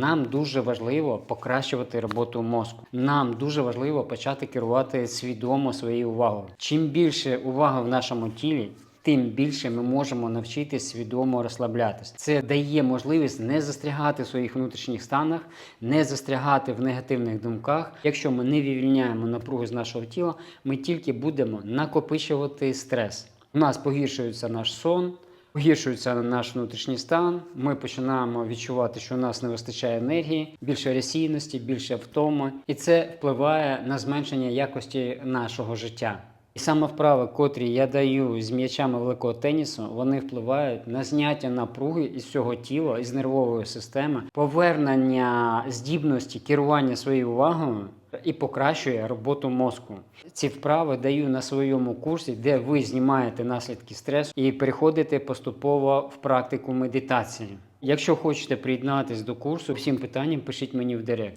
нам дуже важливо покращувати роботу мозку. Нам дуже важливо почати керувати свідомо своєю увагою. Чим більше уваги в нашому тілі, тим більше ми можемо навчитись свідомо розслаблятися. Це дає можливість не застрягати в своїх внутрішніх станах, не застрягати в негативних думках. Якщо ми не вивільняємо напругу з нашого тіла, ми тільки будемо накопичувати стрес. У нас погіршується наш сон. Погіршується наш внутрішній стан. Ми починаємо відчувати, що у нас не вистачає енергії, більше ресійності, більше втоми, і це впливає на зменшення якості нашого життя. І саме вправи, котрі я даю з м'ячами великого тенісу, вони впливають на зняття напруги із цього тіла, із нервової системи, повернення здібності керування своєю увагою і покращує роботу мозку. Ці вправи даю на своєму курсі, де ви знімаєте наслідки стресу і переходите поступово в практику медитації. Якщо хочете приєднатись до курсу, всім питанням пишіть мені в директ.